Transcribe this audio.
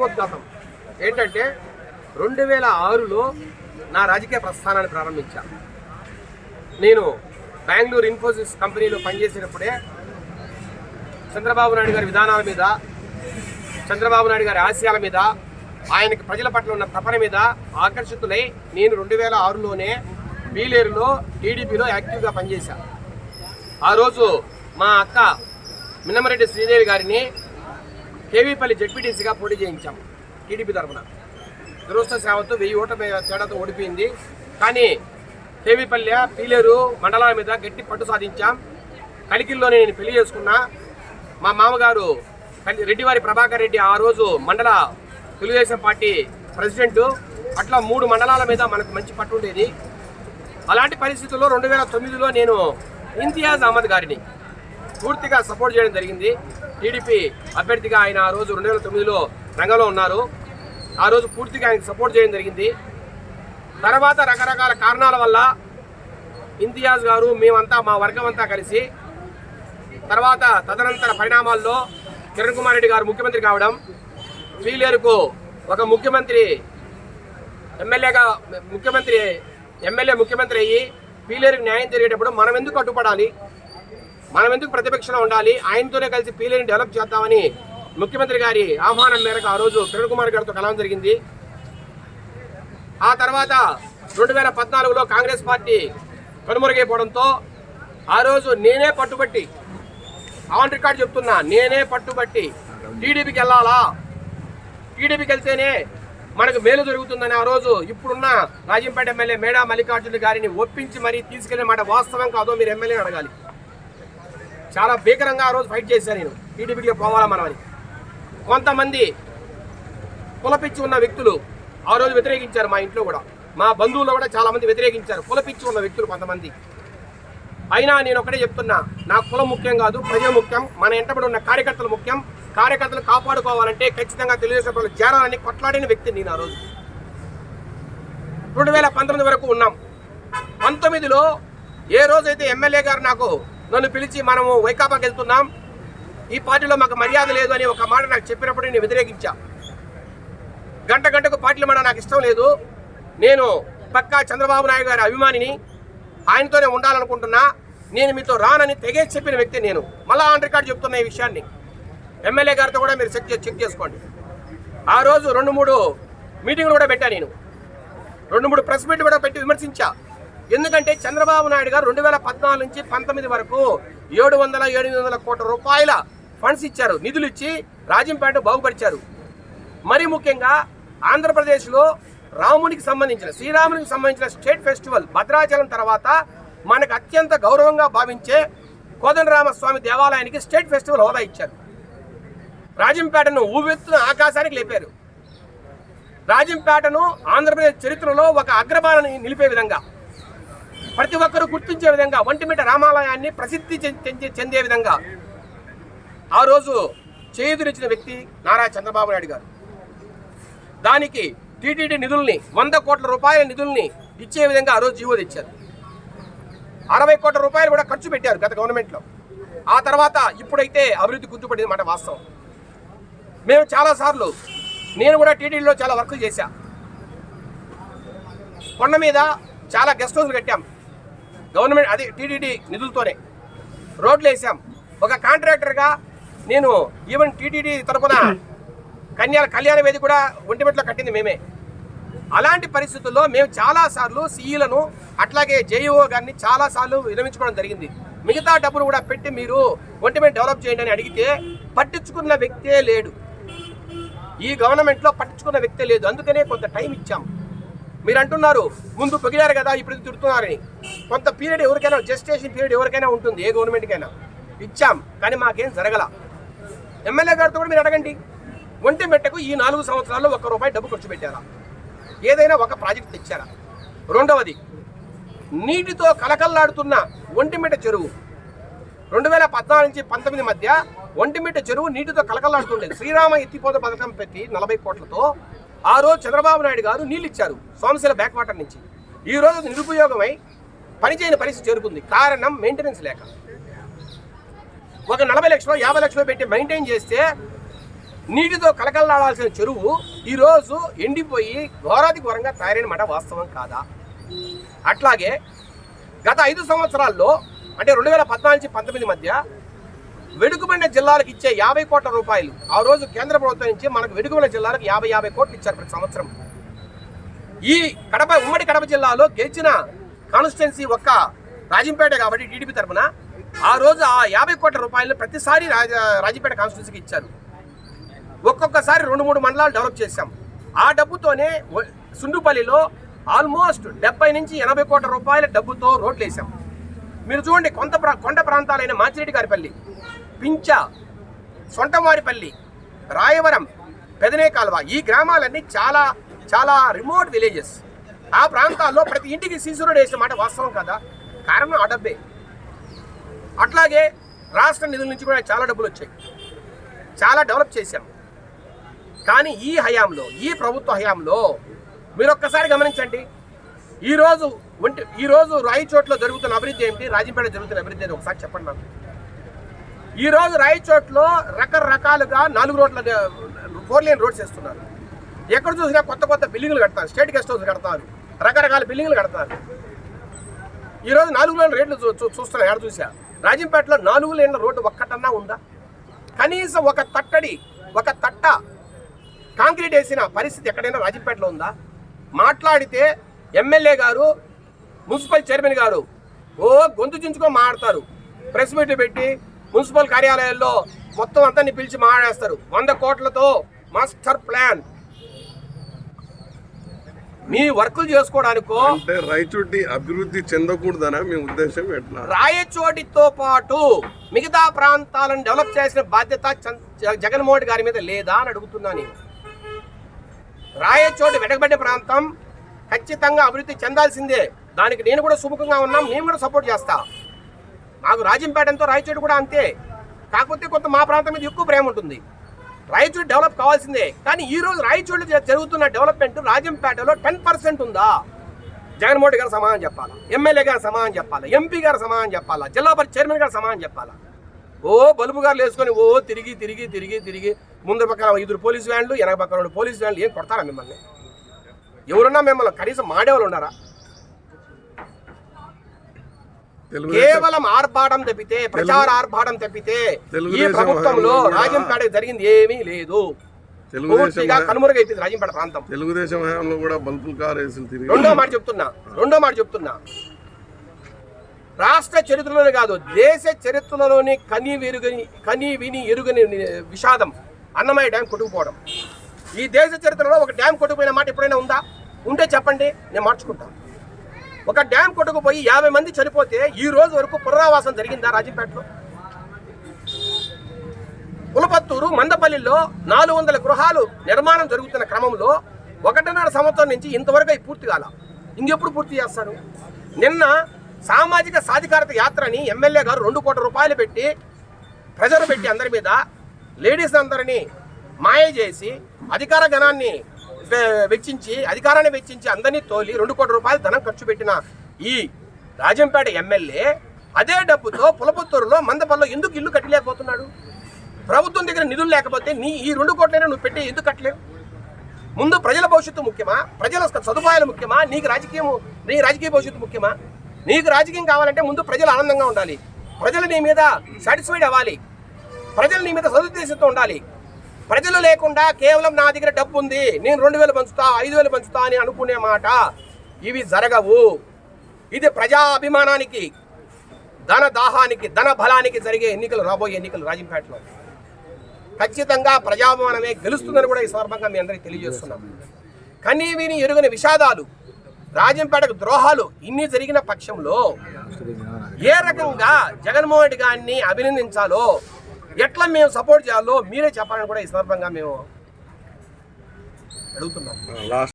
ఉపోద్ఘాతం ఏంటంటే రెండు వేల ఆరులో నా రాజకీయ ప్రస్థానాన్ని ప్రారంభించాను నేను బెంగళూరు ఇన్ఫోసిస్ కంపెనీలో పనిచేసినప్పుడే చంద్రబాబు నాయుడు గారి విధానాల మీద చంద్రబాబు నాయుడు గారి ఆశయాల మీద ఆయనకి ప్రజల పట్ల ఉన్న తపన మీద ఆకర్షితులై నేను రెండు వేల ఆరులోనే బీలేరులో టీడీపీలో యాక్టివ్గా పనిచేశాను ఆ రోజు మా అక్క మిన్నమరెడ్డి శ్రీదేవి గారిని కేవీపల్లి జడ్పీటీసీగా పోటీ చేయించాం. టీడీపీ తరఫున. దురదృష్ట సేవతో వెయ్యి ఓట తేడాతో ఓడిపోయింది. కానీ కేవీపల్లె పీలేరు మండలాల మీద గట్టి పట్టు సాధించాం. కలికిల్లోనే నేను పెళ్ళి చేసుకున్నా. మా మామగారు రెడ్డివారి ప్రభాకర్ రెడ్డి ఆ రోజు మండల తెలుగుదేశం పార్టీ ప్రెసిడెంట్. అట్లా మూడు మండలాల మీద మనకు మంచి పట్టు ఉండేది. అలాంటి పరిస్థితుల్లో రెండు వేల తొమ్మిదిలో నేను ఇంతియాజ్ అహ్మద్ గారిని పూర్తిగా సపోర్ట్ చేయడం జరిగింది. టీడీపీ అభ్యర్థిగా ఆయన ఆ రోజు రెండు వేల తొమ్మిదిలో రంగంలో ఉన్నారు. ఆ రోజు పూర్తిగా ఆయనకు సపోర్ట్ చేయడం జరిగింది. తర్వాత రకరకాల కారణాల వల్ల ఇంతియాజ్ గారు మేమంతా మా వర్గం అంతా కలిసి తర్వాత తదనంతర పరిణామాల్లో కిరణ్ కుమార్ రెడ్డి గారు ముఖ్యమంత్రి కావడం పీలేరుకు ఒక ముఖ్యమంత్రి ఎమ్మెల్యేగా ముఖ్యమంత్రి ఎమ్మెల్యే ముఖ్యమంత్రి అయ్యి పీలేరుకి న్యాయం జరిగేటప్పుడు మనం ఎందుకు అడ్డుపడాలి? మనం ఎందుకు ప్రతిపక్షంలో ఉండాలి? ఆయనతోనే కలిసి పీలేని డెవలప్ చేద్దామని ముఖ్యమంత్రి గారి ఆహ్వానం మేరకు ఆ రోజు కిరణ్ కుమార్ గారితో కలవడం జరిగింది. ఆ తర్వాత రెండు వేల పద్నాలుగులో కాంగ్రెస్ పార్టీ కనుమరుగైపోవడంతో ఆ రోజు నేనే పట్టుబట్టి ఆన్ రికార్డ్ చెప్తున్నా నేనే పట్టుబట్టి టీడీపీకి వెళ్ళాలా? టీడీపీకి వెళ్తేనే మనకు మేలు జరుగుతుందని ఆ రోజు ఇప్పుడున్న రాజంపేట ఎమ్మెల్యే మేడా మల్లికార్జున గారిని ఒప్పించి మరీ తీసుకెళ్ళిన మాట వాస్తవం కాదో మీరు ఎమ్మెల్యేని అడగాలి. చాలా భీకరంగా ఆ రోజు ఫైట్ చేశాను నేను. టీడీపీకి పోవాలా మనమని కొంతమంది కులపిచ్చి ఉన్న వ్యక్తులు ఆ రోజు వ్యతిరేకించారు మా ఇంట్లో కూడా. మా బంధువులు కూడా చాలామంది వ్యతిరేకించారు. కులపిచ్చి ఉన్న వ్యక్తులు కొంతమంది. అయినా నేను ఒకటే చెప్తున్నా నా కులం ముఖ్యం కాదు ప్రజలు ముఖ్యం మన ఎంటబడి ఉన్న కార్యకర్తలు ముఖ్యం. కార్యకర్తలు కాపాడుకోవాలంటే ఖచ్చితంగా తెలుగుదేశం పార్టీలో చేరాలని కొట్లాడిన వ్యక్తి నేను ఆ రోజు. రెండు వేల పంతొమ్మిది వరకు ఉన్నాం. పంతొమ్మిదిలో ఏ రోజైతే ఎమ్మెల్యే గారు నాకు నన్ను పిలిచి మనము వైకాపాకి వెళ్తున్నాం ఈ పార్టీలో మాకు మర్యాద లేదు అని ఒక మాట నాకు చెప్పినప్పుడు నేను వ్యతిరేకించా. గంట గంటకు పార్టీలు మన నాకు ఇష్టం లేదు. నేను పక్కా చంద్రబాబు నాయుడు గారి అభిమానిని ఆయనతోనే ఉండాలనుకుంటున్నా. నేను మీతో రానని తెగేసి చెప్పిన వ్యక్తి నేను. మళ్ళా ఆన్ రికార్డ్ చెప్తున్న ఈ విషయాన్ని. ఎమ్మెల్యే గారితో కూడా మీరు చెక్ చెక్ చేసుకోండి. ఆ రోజు రెండు మూడు మీటింగ్లు కూడా పెట్టా నేను. రెండు మూడు ప్రెస్ మీట్ కూడా పెట్టి విమర్శించా. ఎందుకంటే చంద్రబాబు నాయుడు గారు రెండు వేల పద్నాలుగు నుంచి పంతొమ్మిది వరకు ఏడు వందల ఎనిమిది వందల కోట్ల రూపాయల ఫండ్స్ ఇచ్చారు నిధులు ఇచ్చి రాజంపేట బాగుపరిచారు. మరి ముఖ్యంగా ఆంధ్రప్రదేశ్లో రామునికి సంబంధించిన శ్రీరామునికి సంబంధించిన స్టేట్ ఫెస్టివల్ భద్రాచలం తర్వాత మనకు అత్యంత గౌరవంగా భావించే కోదండరామస్వామి దేవాలయానికి స్టేట్ ఫెస్టివల్ హోదా ఇచ్చారు. రాజంపేటను ఊవెత్తున ఆకాశానికి లేపారు. రాజంపేటను ఆంధ్రప్రదేశ్ చరిత్రలో ఒక అగ్రభారాన్ని నిలిపే విధంగా ప్రతి ఒక్కరూ గుర్తించే విధంగా ఒంటిమిట రామాలయాన్ని ప్రసిద్ధి చెందే- విధంగా ఆ రోజు చేయుదునిచ్చిన వ్యక్తి నారా చంద్రబాబు నాయుడు గారు. దానికి టీటీడీ నిధుల్ని వంద కోట్ల రూపాయల నిధుల్ని ఇచ్చే విధంగా ఆ రోజు జీవో తెచ్చారు. అరవై కోట్ల రూపాయలు కూడా ఖర్చు పెట్టారు గత గవర్నమెంట్లో. ఆ తర్వాత ఇప్పుడైతే అభివృద్ధి కుంటుపడింది మాట వాస్తవం. మేము చాలాసార్లు నేను కూడా టీటీడీలో చాలా వర్కులు చేశా. కొండ మీద చాలా గెస్ట్ హౌస్లు కట్టాం. గవర్నమెంట్ అదే టీటీడీ నిధులతోనే రోడ్లు వేసాం. ఒక కాంట్రాక్టర్గా నేను ఈవెన్ టీటీడీ తరపున కన్యాల కళ్యాణ వేది కూడా ఒంటిమిట్లో కట్టింది మేమే. అలాంటి పరిస్థితుల్లో మేము చాలాసార్లు సీఈలను అట్లాగే జేఈఓ గారిని చాలాసార్లు విరమించుకోవడం జరిగింది. మిగతా డబ్బులు కూడా పెట్టి మీరు ఒంటిమెంట్ డెవలప్ చేయండి అని అడిగితే పట్టించుకున్న వ్యక్తే లేడు. ఈ గవర్నమెంట్లో పట్టించుకున్న వ్యక్తే లేదు. అందుకనే కొంత టైం ఇచ్చాం. మీరు అంటున్నారు ముందు పొగిడారు కదా ఇప్పుడు తిడుతున్నారని. కొంత పీరియడ్ ఎవరికైనా జస్టేషన్ పీరియడ్ ఎవరికైనా ఉంటుంది ఏ గవర్నమెంట్కైనా. ఇచ్చాం కానీ మాకేం జరగల. ఎమ్మెల్యే గారితో కూడా మీరు అడగండి. ఒంటి మెట్టకు ఈ నాలుగు సంవత్సరాల్లో ఒక్క రూపాయి డబ్బు ఖర్చు పెట్టారా? ఏదైనా ఒక ప్రాజెక్ట్ తెచ్చారా? రెండవది నీటితో కలకల్లాడుతున్న ఒంటిమిట్ట చెరువు. రెండు వేల పద్నాలుగు నుంచి పంతొమ్మిది మధ్య ఒంటిమిట్ట చెరువు నీటితో కలకల్లాడుతుండేది. శ్రీరామ ఎత్తిపోత పథకం పెట్టి నలభై కోట్లతో ఆ రోజు చంద్రబాబు నాయుడు గారు నీళ్ళు ఇచ్చారు సోమశిల బ్యాక్ వాటర్ నుంచి. ఈ రోజు నిరుపయోగమై పనిచేయని పరిస్థితి చేరుకుంది. కారణం మెయింటెనెన్స్ లేక. ఒక నలభై లక్షలు యాభై లక్షలు పెట్టి మెయింటైన్ చేస్తే నీటితో కలకలలాడాల్సిన చెరువు ఈరోజు ఎండిపోయి ఘోరాది ఘోరంగా తయారైన మాట వాస్తవం కాదా? అట్లాగే గత ఐదు సంవత్సరాల్లో అంటే రెండు వేల పద్నాలుగు పంతొమ్మిది మధ్య వెనుకబడిన జిల్లాలకు ఇచ్చే యాభై కోట్ల రూపాయలు ఆ రోజు కేంద్ర ప్రభుత్వం నుంచి మనకు వెనుకబడిన జిల్లాలకు యాభై యాభై కోట్లు ఇచ్చారు ప్రతి సంవత్సరం. ఈ కడప ఉమ్మడి కడప జిల్లాలో గెలిచిన కాన్స్టిట్యున్సీ ఒక్క రాజంపేట కాబట్టి టీడీపీ తరఫున ఆ రోజు ఆ యాభై కోట్ల రూపాయలు ప్రతిసారి రాజ రాజంపేట కాన్స్టిట్యున్సీకి ఇచ్చారు. ఒక్కొక్కసారి రెండు మూడు మండలాలు డెవలప్ చేశాం. ఆ డబ్బుతోనే సుండుపల్లిలో ఆల్మోస్ట్ డెబ్బై నుంచి ఎనభై కోట్ల రూపాయల డబ్బుతో రోడ్లు వేసాం మీరు చూడండి కొంత ప్రా కొండ ప్రాంతాలైన మాచిరెడ్డి గారిపల్లి పించ సొంటవారిపల్లి రాయవరం పెదనే కాలువ ఈ గ్రామాలన్నీ చాలా చాలా రిమోట్ విలేజెస్ ఆ ప్రాంతాల్లో ప్రతి ఇంటికి సీసీ వేసిన మాట వాస్తవం కదా? కారణం ఆ డబ్బే. అట్లాగే రాష్ట్ర నిధుల నుంచి కూడా చాలా డబ్బులు వచ్చాయి. చాలా డెవలప్ చేశాం. కానీ ఈ హయాంలో ఈ ప్రభుత్వ హయాంలో మీరు ఒక్కసారి గమనించండి. ఈరోజు ఒంటి ఈరోజు రాయిచోట్లో జరుగుతున్న అభివృద్ధి ఏమిటి? రాజంపేట జరుగుతున్న అభివృద్ధి అని ఒకసారి చెప్పండి నాకు ఈరోజు రాయిచోట్లో రకరకాలుగా నాలుగు రోడ్ల ఫోర్ లేన్ రోడ్స్ వేస్తున్నారు. ఎక్కడ చూసినా కొత్త కొత్త బిల్డింగ్లు కడతారు. స్టేట్ గెస్ట్ హౌస్ కడతారు. రకరకాల బిల్డింగ్లు కడతారు. ఈరోజు నాలుగు లేన్ రేట్లు చూ- చూ- చూస్తున్నా. ఎక్కడ చూసా రాజంపేటలో నాలుగు లేన్ల రోడ్డు ఒక్కటన్నా ఉందా? కనీసం ఒక తట్టడి ఒక తట్ట కాంక్రీట్ వేసిన పరిస్థితి ఎక్కడైనా రాజంపేటలో ఉందా? మాట్లాడితే ఎమ్మెల్యే గారు మున్సిపల్ చైర్మన్ గారు ఓ గొంతు చించుకో మాట్లాడతారు. ప్రెస్ మీట్ పెట్టి మున్సిపల్ కార్యాలయాల్లో మొత్తం అంతా పిలిచి మాట్లాడేస్తారు. వంద కోట్లతో మాస్టర్ ప్లాన్. మీ వర్కులు చేసుకోవడానికో అంటే రైతుడి అభివృద్ధి చెందకూడదనా మీ ఉద్దేశం ఎట్లా? రాయచోటితో పాటు మిగతా ప్రాంతాలను డెవలప్ చేసిన బాధ్యత జగన్మోహన్ గారి మీద లేదా అని అడుగుతున్నా నేను. రాయచోటి వెనకబడిన ప్రాంతం ఖచ్చితంగా అభివృద్ధి చెందాల్సిందే. దానికి నేను కూడా సుముఖంగా ఉన్నాం నేను కూడా సపోర్ట్ చేస్తా. నాకు రాజంపేటంతో రాయచోటి కూడా అంతే. కాకపోతే కొంత మా ప్రాంతం మీద ఎక్కువ ప్రేమ ఉంటుంది. రాయచోటు డెవలప్ కావాల్సిందే. కానీ ఈ రోజు జరుగుతున్న డెవలప్మెంట్ రాజంపేటలో టెన్ పర్సెంట్ ఉందా? జగన్మోహన్ గారు సమాధానం చెప్పాలా? ఎమ్మెల్యే గారు సమాధానం చెప్పాలా? ఎంపీ గారు సమాధానం చెప్పాలా? జిల్లా పరిషత్ చైర్మన్ గారు సమాధానం చెప్పాలా? ఓ బలుపు గారు వేసుకొని ఓ తిరిగి తిరిగి తిరిగి తిరిగి ముందు పక్కన ఇద్దరు పోలీస్ వ్యాన్లు వెనక పక్కన రెండు పోలీస్ వ్యాన్లు ఏం కొడతారా మిమ్మల్ని? ఎవరున్నా మిమ్మల్ని కనీసం మాడేవాళ్ళు ఉన్నారా? కేవలం ఆర్భాటం తప్పితే ప్రచార ఆర్భాటం తప్పితే ఈ ప్రభుత్వంలో రాజంపేట జరిగింది ఏమీ లేదు. కనుమరుగైపోయింది రాజంపేట ప్రాంతం. తెలుగుదేశం హయాంలో కూడా కార్ రెండో మాట చెప్తున్నా రెండో మాట చెప్తున్నా. రాష్ట్ర చరిత్రలోనే కాదు దేశ చరిత్రలోని కని విరుగని కని విని ఎరుగని విషాదం అన్నమయ్య డ్యాం కొట్టుకుపోవడం. ఈ దేశ చరిత్రలో ఒక డ్యాం కొట్టుకుపోయిన మాట ఎప్పుడైనా ఉందా? ఉంటే చెప్పండి నేను మార్చుకుంటాను ఒక డ్యామ్ కొట్టుకుపోయి యాభై మంది చనిపోతే ఈ రోజు వరకు పునరావాసం జరిగిందా రాజంపేటలో? పులపత్తూరు మందపల్లిలో నాలుగు వందల గృహాలు నిర్మాణం జరుగుతున్న క్రమంలో ఒకటిన్నర సంవత్సరం నుంచి ఇంతవరకు అవి పూర్తి కాల. ఇంకెప్పుడు పూర్తి చేస్తారు? నిన్న సామాజిక సాధికారత యాత్రని ఎమ్మెల్యే గారు రెండు కోట్ల రూపాయలు పెట్టి ప్రెజర్ పెట్టి అందరి మీద లేడీస్ అందరినీ మాయ చేసి అధికార గణాన్ని వెచ్చించి అధికారాన్ని వెచ్చించి అందరినీ తోలి రెండు కోట్ల రూపాయలు ధనం ఖర్చు పెట్టిన ఈ రాజంపేట ఎమ్మెల్యే అదే డబ్బుతో పులపుత్తూరులో మందపల్లిలో ఎందుకు ఇల్లు కట్టలేకపోతున్నాడు? ప్రభుత్వం దగ్గర నిధులు లేకపోతే నీ ఈ రెండు కోట్లైనా నువ్వు పెట్టి ఎందుకు కట్టలేవు? ముందు ప్రజల భవిష్యత్తు ముఖ్యమా? ప్రజల సదుపాయాలు ముఖ్యమా? నీకు రాజకీయం నీ రాజకీయ భవిష్యత్తు ముఖ్యమా? నీకు రాజకీయం కావాలంటే ముందు ప్రజలు ఆనందంగా ఉండాలి. ప్రజలు నీ మీద సాటిస్ఫైడ్ అవ్వాలి. ప్రజలు నీ మీద సదుద్దేశంతో ఉండాలి. ప్రజలు లేకుండా కేవలం నా దగ్గర డబ్బు ఉంది నేను రెండు వేలు పంచుతా ఐదు వేలు పంచుతా అని అనుకునే మాట ఇవి జరగవు. ఇది ప్రజా అభిమానానికి ధన దాహానికి ధన బలానికి జరిగే ఎన్నికలు రాబోయే ఎన్నికలు రాజంపేటలో. ఖచ్చితంగా ప్రజాభిమానమే గెలుస్తుందని కూడా ఈ సందర్భంగా మీ అందరికీ తెలియజేస్తున్నాం. కనీ విని ఎరుగని విషాదాలు రాజంపేటకు ద్రోహాలు ఇన్ని జరిగిన పక్షంలో ఏ రకంగా జగన్మోహన్ రెడ్డి గారిని అభినందించాలో ఎట్లా మేము సపోర్ట్ చేయాలో మీరే చెప్పాలని కూడా ఈ సందర్భంగా మేము అడుగుతున్నాం.